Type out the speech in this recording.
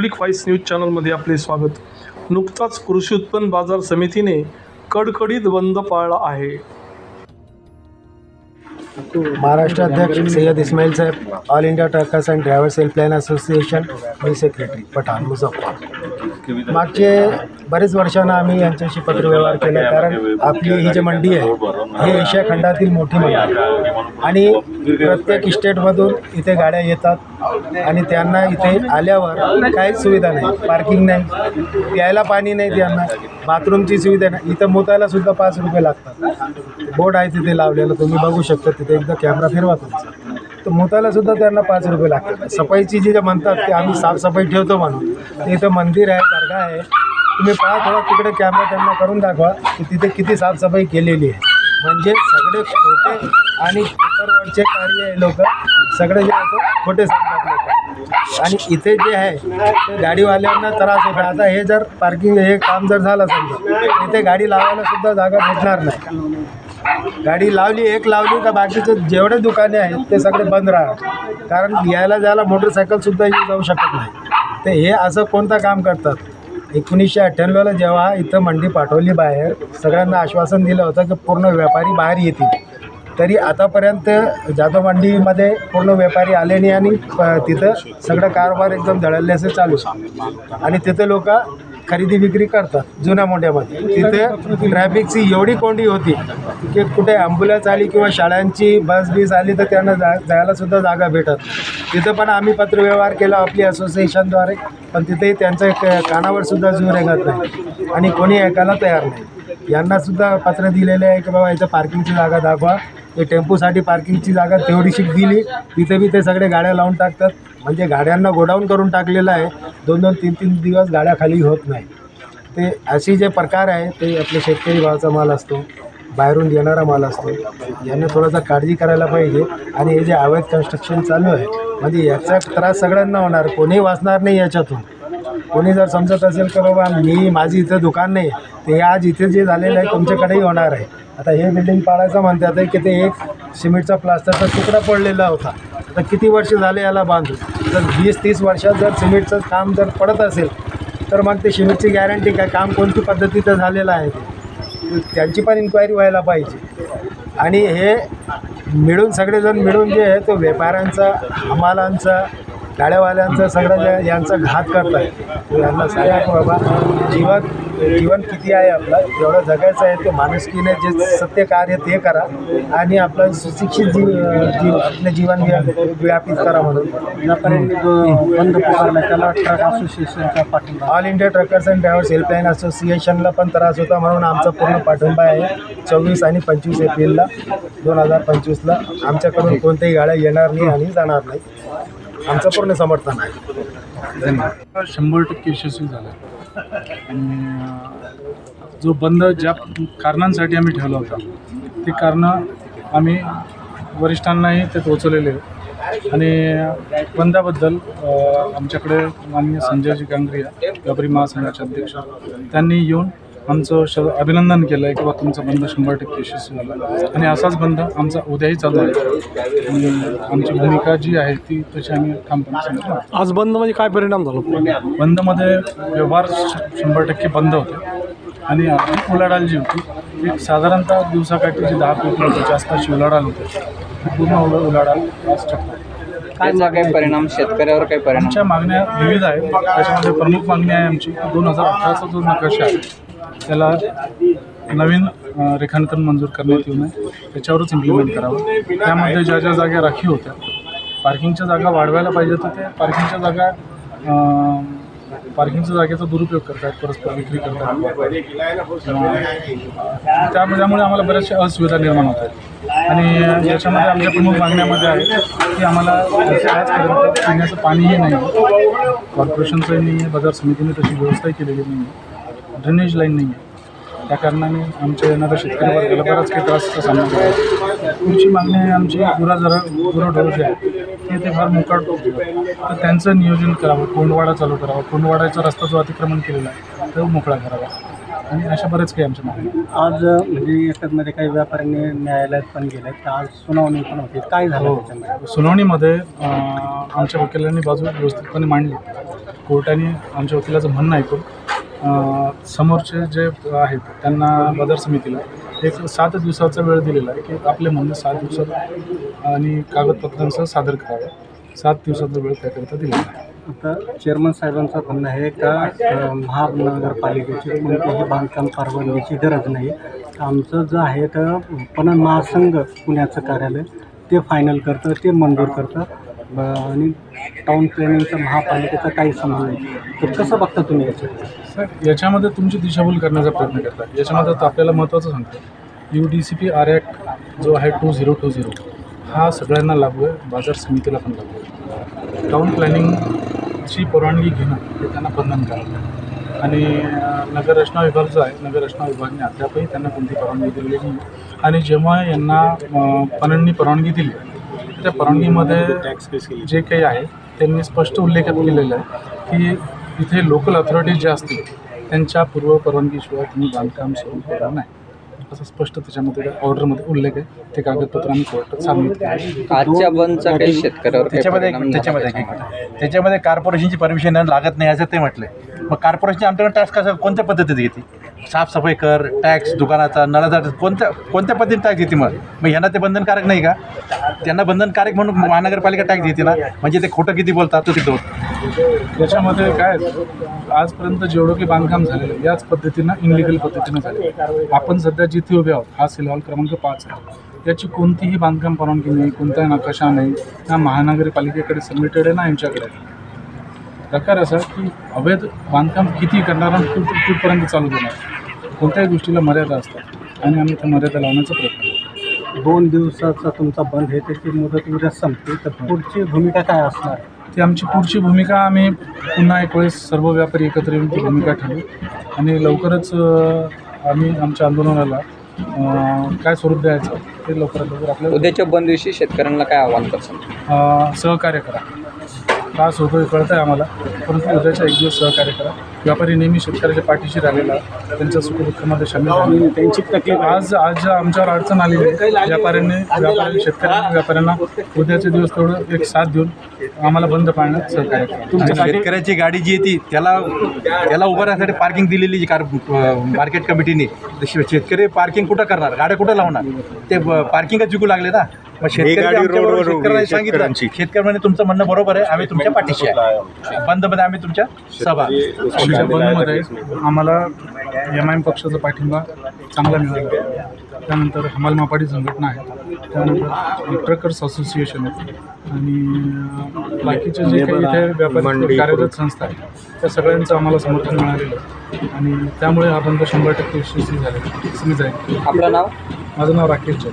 Public voice news चॅनलमध्ये आपले स्वागत. नुकताच कृषी उत्पन्न बाजार समितीने कडकडीत बंद पाळला आहे. महाराष्ट्र अध्यक्ष Syed Ismail Saheb all India truckers and drivers helpline association me secretary Pathan Muzaffar मागचे बरेच वर्षांना आम्ही यांच्याशी पत्रव्यवहार केला कारण आपली ही जी मंडी आहे ही एशिया खंडातील मोठी मंडी आहे. आणि प्रत्येक स्टेटमधून इथे गाड्या येतात आणि त्यांना इथे आल्यावर काहीच सुविधा नाही पार्किंग नाही प्यायला पाणी नाही त्यांना बाथरूमची सुविधा नाही इथं मोतायला सुद्धा पाच रुपये लागतात. बोर्ड आहे तिथे लावलेलं तुम्ही बघू शकता तिथे एकदा कॅमेरा फिरवा तुमचा. तर मोतायला सुद्धा त्यांना पाच रुपये लागतात. सफाईची जी जे म्हणतात की आम्ही साफसफाई ठेवतो म्हणून इथं मंदिर आहे दर्गा आहे तुम्ही पहा थोडा तिकडे कॅमेरा त्यांना करून दाखवा की तिथे किती साफसफाई केलेली आहे. म्हणजे सगळे खोटे आणि पेपरवरचे कार्य आहे लोक. सगळे जे असं खोटे सांगतात लोक. आणि इथे जे आहे ते गाडीवाल्यांना त्रास होतो आता हे जर पार्किंग हे काम जर झालं समजा इथे गाडी लावायला सुद्धा जागा भेटणार नाही. गाडी लावली एक लावली का बाकीचे जेवढे दुकाने आहेत ते सगळे बंद राहणार. कारण यायला जायला मोटरसायकलसुद्धा येऊ जाऊ शकत नाही. तर हे असं कोणतं काम करतात? एकोणीसशे अठ्ठ्याण्णवला जेव्हा इथं मंडी पाठवली बाहेर सगळ्यांना आश्वासन दिलं होतं की पूर्ण व्यापारी बाहेर येतील. तरी आतापर्यंत जाधव मंडीमध्ये पूर्ण व्यापारी आले नाही आणि प- तिथं सगळं कारभार एकदम धडल्याचं चालू आणि तिथे लोक खरेदी विक्री करतात जुन्या मोठ्यामध्ये. तिथे ट्रॅफिकची एवढी कोंडी होती की कुठे ॲम्ब्युलन्स आली किंवा शाळांची बस बीस आली तर त्यांना जा जायला सुद्धा जागा भेटत. तिथं पण आम्ही पत्रव्यवहार केला आपली असोसिएशनद्वारे पण तिथेही त्यांच्या क- कानावर सुद्धा जीव रेगत नाही आणि कोणी ऐकायला तयार नाही. यांना सुद्धा पत्र दिलेले आहे की बाबा इथं पार्किंगची जागा दाखवा. ते टेम्पोसाठी पार्किंगची जागा तेवढीशी दिली. तिथे बी ते सगळे गाड्या लावून टाकतात. म्हणजे गाड्यांना गोडाऊन करून टाकलेलं आहे. दोन दोन तीन तीन दिवस गाड्या खाली होत नाही. ते अशी जे प्रकार आहे ते आपले शेतकरी भावाचा माल असतो बाहेरून येणारा माल असतो. यांना थोडासा काळजी करायला पाहिजे. आणि हे जे अवैध कन्स्ट्रक्शन चालू आहे म्हणजे याचा त्रास सगळ्यांना होणार. कोणीही वाचणार नाही याच्यातून. कोणी जर समजत असेल तर बाबा मी माझी इथं दुकान नाही ते आज इथे जे झालेलं आहे तुमच्याकडेही होणार आहे. आता हे बिल्डिंग पाडायचं म्हणतात की ते एक सिमेंटचा प्लास्टरचा तुकडा पडलेला होता. आता किती वर्ष झाले याला बांधून? जर वीस तीस वर्षात जर सिमेंटचं काम जर पडत असेल तर मग ते सिमेंटची गॅरंटी काय? काम कोणती पद्धतीचं झालेलं आहे ते? त्यांची पण इन्क्वायरी व्हायला पाहिजे. आणि हे मिळून सगळेजण मिळून जे आहे तो व्यापाऱ्यांचा हमालांचा गाड्यावाल्यांचा सगळं यांचा घात करताय. यांना सांगा की बाबा जीवन जीवन किती आहे आपलं? जेवढं जगायचं आहे ते माणुसकीने जे सत्य कार्य ते करा आणि आपलं सुशिक्षित जीव जीव आपलं जीवन व्या- व्यापित करा म्हणून. बंद पुकारला त्याला ट्रक असोसिएशनचा पाठिंबा. All India truckers and drivers helpline असोसिएशनला पण त्रास होता म्हणून आमचा पूर्ण पाठिंबा आहे. चोवीस आणि पंचवीस एप्रिलला दोन हजार पंचवीसला आमच्याकडून कोणत्याही गाड्या येणार नाही आणि जाणार नाही. आमचं पूर्ण समर्थन आहे. शंभर टक्के यशस्वी झाला. आणि जो बंद ज्या कारणांसाठी आम्ही ठेवला होता ते कारणं आम्ही वरिष्ठांनाही ते पोचवलेले आणि बंदाबद्दल आमच्याकडे माननीय संजयजी गांगरिया व्यापारी महासंघाचे अध्यक्ष त्यांनी येऊन आमचं श अभिनंदन केलं आहे की बा तुमचा बंद शंभर टक्के यशस्वी झाला. आणि असाच बंद आमचा उद्याही चालू आहे. आणि आमची भूमिका जी आहे ती तशी आम्ही ठामपणे सांगतो आज बंद म्हणजे काय परिणाम झाला? बंदमध्ये व्यवहार श- शंभर टक्के बंद होते. आणि आर्थिक उलाढाल जी होती एक साधारणतः दिवसाकाठी जी दहा कोटी रुपयाच्या आसपासची उलाढाल होते पूर्ण उला उलाढाल आज आहे. त्याचा काही परिणाम? शेतकऱ्यावर काही परिणाम? आमच्या मागण्या विविध आहेत. त्याच्यामध्ये प्रमुख मागणी आहे आमची दोन हजार अठराचा जो नकाशा आहे त्याला नवीन रेखांकन मंजूर करण्यात येऊ नये. त्याच्यावरच इम्प्लिमेंट करावं. त्यामध्ये ज्या ज्या जागा राखीव होत्या पार्किंगच्या जागा वाढवायला पाहिजे तर ते पार्किंगच्या जागा पार्किंगच्या जागेचा दुरुपयोग करतात परस्पर विक्री करतात. त्या त्यामुळे आम्हाला बऱ्याचशा असुविधा निर्माण होत आहेत. आणि याच्यामध्ये आमच्या प्रमुख मागण्यामध्ये आहे की आम्हाला आजपर्यंत पिण्याचं पाणीही नाही कॉर्पोरेशनचंही नाही बाजार समितीने तशी व्यवस्थाही केलेली नाही आहे ड्रेनेज लाईन नाही आहे त्या कारणाने आमच्या येणाऱ्या शेतकरी वर्गाला बराच काही त्रासाचा सामना करावा पुढची मागणी आहे आमची गुरा जरा गुरंढोरं जे आहे ते ते फार मोकाट तर त्यांचं नियोजन करावं कोंडवाडा चालू करावा. कोंडवाड्याचा रस्ता जो अतिक्रमण केलेला आहे तो मोकळा करावा. आणि अशा बरेच काही आमच्या आहेत. आज म्हणजे याच्यामध्ये काही व्यापाऱ्यांनी न्यायालयात पण गेले तर आज सुनावणी पण होती. काय झालं त्याच्यामध्ये? सुनावणीमध्ये आमच्या वकिलांनी बाजू व्यवस्थितपणे मांडली. कोर्टाने आमच्या वकिलाचं म्हणणं ऐकून समोरचे जे आहेत त्यांना बाजार समितीला एक सात दिवसाचा वेळ दिलेला आहे की आपले म्हणणं सात दिवसात आणि कागदपत्रांसह सादर करावं. सात दिवसाचा वेळ त्याकरिता दिलेला आहे. आता चेअरमन साहेबांचं म्हणणं आहे का महानगरपालिकेची कोणतीही बांधकाम परवानगीची गरज नाही. आमचं जे आहे तर पणन महासंघ पुण्याचं कार्यालय ते फायनल करतं ते मंजूर करतं. ब- आणि टाऊन प्लॅनिंगचा महापालिकेचा काही संबंध तर कसं बघता तुम्ही याच्यात? सर याच्यामध्ये तुमची दिशाभूल करण्याचा प्रयत्न करतात याच्यामध्ये आता आपल्याला महत्त्वाचं सांगतो. U D C P R act जो आहे टू झिरो टू झिरो हा सगळ्यांना लागू आहे. बाजार समितीला पण लागू आहे. टाऊन प्लॅनिंगची परवानगी घेणं हे त्यांना बंधनकारक आहे. आणि अं, नगर रचना विभाग जो आहे नगर रचना विभागाने अद्यापही त्यांना कोणती परवानगी दिलेली नाही. आणि जेव्हा यांना अं, पणननी परवानगी दिली त्या परवानगीमध्ये जे काही आहे त्यांनी स्पष्ट उल्लेख केलेला आहे की इथे लोकल अथॉरिटीज ज्या असतील त्यांच्या पूर्व परवानगीशिवाय तुम्ही बांधकाम सुरू करू नाही. असं स्पष्ट त्याच्यामध्ये त्या ऑर्डरमध्ये उल्लेख आहे. ते कागदपत्र आम्ही कोर्टात केले आजच्या बंदचा काही शेतकऱ्यावर त्याच्यामध्ये त्याच्यामध्ये. त्याच्यामध्ये कॉर्पोरेशनची परमिशन लागत नाही असं ते म्हटलं मग कॉर्पोरेशनची आमच्याकडे टॅक्स कसं कोणत्या पद्धतीत घेते साफसफाई कर टॅक्स दुकानाचा नळाचा कोणत्या कोणत्या पद्धतीने टॅक्स देते मग? मग यांना ते बंधनकारक नाही का? त्यांना बंधनकारक म्हणून महानगरपालिका टॅक्स देते ना? म्हणजे ते खोटं किती बोलतात तो तिथं. त्याच्यामध्ये काय आजपर्यंत जेवढं काही बांधकाम झालेलं याच पद्धतीनं इनलिगल पद्धतीनं झालेलं आपण सध्या जिथे उभे आहोत हा सेल हॉल क्रमांक पाच आहे. याची कोणतीही बांधकाम परवानगी नाही कोणताही नकाशा नाही. ना महानगरपालिकेकडे सबमिटेड आहे ना यांच्याकडे प्रकार असा की अवैध बांधकाम किती करणार आणि कुठ कुठपर्यंत चालू देणार कोणत्याही गोष्टीला मर्यादा असतात आणि आम्ही त्या मर्यादा लावण्याचा प्रयत्न करतो. दोन दिवसाचा तुमचा बंद आहे त्याची मुदत उद्या संपते. तर पुढची भूमिका काय असणार? ती आमची पुढची भूमिका आम्ही पुन्हा एक वेळेस सर्व व्यापारी एकत्र येऊन ती भूमिका ठरवू आणि लवकरच आम्ही आमच्या आंदोलनाला काय स्वरूप द्यायचं ते लवकरात लवकर आपल्याला उद्याच्या बंदविषयी शेतकऱ्यांना काय आव्हान अ, सहकार्य करा. त्रास होतोय कळतं आहे आम्हाला. परंतु उद्याच्या एक दिवस सहकार्य करा. व्यापारी नेहमी शेतकऱ्याच्या पाठीशी राहिलेला त्यांच्या सुखदुःखामध्ये सामील राहिलेला. त्यांची तकलीफ आज आज आमच्यावर अडचण आलेली आहे. व्यापाऱ्यांनी व्यापारी शेतकऱ्यांनी व्यापाऱ्यांना उद्याचे दिवस तेवढं एक साथ देऊन आम्हाला बंद पाळण्यात सहकार्य करा. आणि शेतकऱ्याची गाडी जी येते त्याला त्याला उभं राहण्यासाठी पार्किंग दिलेली जी कार मार्केट कमिटीने शेतकरी पार्किंग कुठं करणार? गाड्या कुठं लावणार? ते पार्किंगच विकू लागले ना? मग शेतकरी आमच्याबरोबर शेतकऱ्यांनी सांगितलं. शेतकरी म्हणे तुमचं म्हणणं बरोबर आहे. आम्ही तुमच्या पाठीशी आहे. बंदमध्ये आम्ही तुमच्या सभा. आमच्या बंदमध्ये आम्हाला एम आय एम पक्षाचा पाठिंबा चांगला मिळाला. त्यानंतर हमाल मापाडी संघटना आहे. त्यानंतर ट्रकर्स असोसिएशन आहे. आणि अं, बाकीचे जे काही इथे व्यापारी कार्यरत संस्था आहे त्या सगळ्यांचं आम्हाला समर्थन मिळालेलं आहे. आणि त्यामुळे हा बंद शंभर टक्के यशस्वी झाले यशस्वी जाईल आपलं नाव? माझं नाव राकेश जैन.